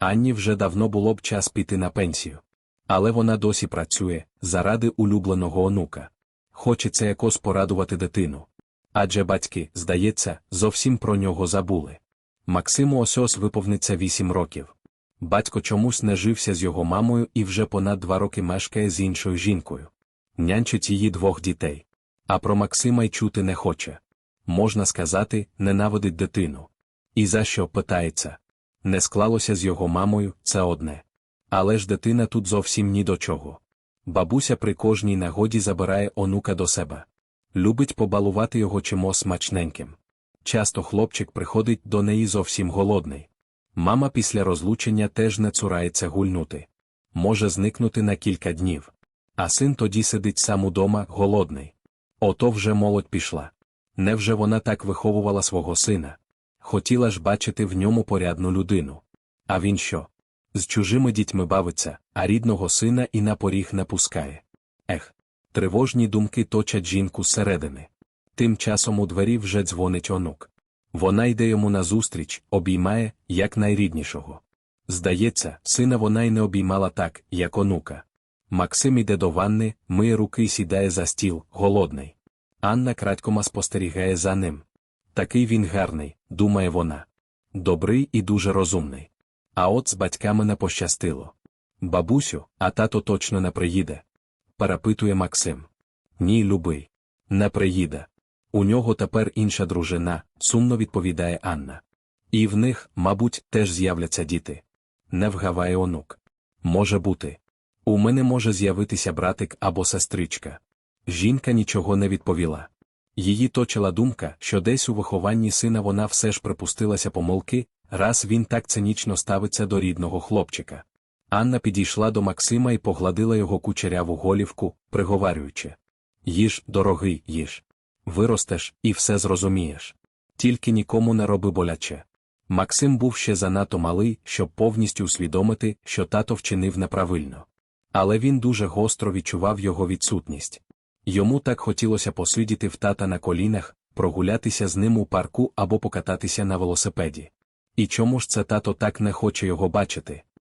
Анні вже давно було б час піти на пенсію. Але вона досі працює заради улюбленого онука. Хочеться якось порадувати дитину. Адже батьки, здається, зовсім про нього забули. Максиму ось ось виповниться вісім років. Батько чомусь не жився з його мамою і вже понад два роки мешкає з іншою жінкою. Нянчить її двох дітей. А про Максима й чути не хоче. Можна сказати, ненавидить дитину. І за що питається? Не склалося з його мамою, це одне. Але ж дитина тут зовсім ні до чого. Бабуся при кожній нагоді забирає онука до себе. Любить побалувати його чимось смачненьким. Часто хлопчик приходить до неї зовсім голодний. Мама після розлучення теж не цурається гульнути. Може зникнути на кілька днів. А син тоді сидить сам удома, голодний. Ото вже молодь пішла. Невже вона так виховувала свого сина? Хотіла ж бачити в ньому порядну людину. А він що? З чужими дітьми бавиться, а рідного сина і на поріг не пускає. Ех, тривожні думки точать жінку зсередини. Тим часом у двері вже дзвонить онук. Вона йде йому назустріч, обіймає, як найріднішого. Здається, сина вона й не обіймала так, як онука. Максим іде до ванни, миє руки й сідає за стіл, голодний. Анна крадькома спостерігає за ним. Такий він гарний, думає вона. Добрий і дуже розумний. А от з батьками не пощастило. Бабусю, а тато точно не приїде. Перепитує Максим. Ні, любий. Не приїде. У нього тепер інша дружина, сумно відповідає Анна. І в них, мабуть, теж з'являться діти. Не вгаває онук. Може бути. У мене може з'явитися братик або сестричка. Жінка нічого не відповіла. Її точила думка, що десь у вихованні сина вона все ж припустилася помилки, раз він так цинічно ставиться до рідного хлопчика. Анна підійшла до Максима і погладила його кучеряву голівку, приговарюючи Їж, дорогий, їж. Виростеш і все зрозумієш. Тільки нікому не роби боляче. Максим був ще занадто малий, щоб повністю усвідомити, що тато вчинив неправильно. Але він дуже гостро відчував його відсутність. Йому так хотілося посидіти в тата на колінах, прогулятися з ним у парку або покататися на велосипеді. І чому ж це тато так не хоче його бачити?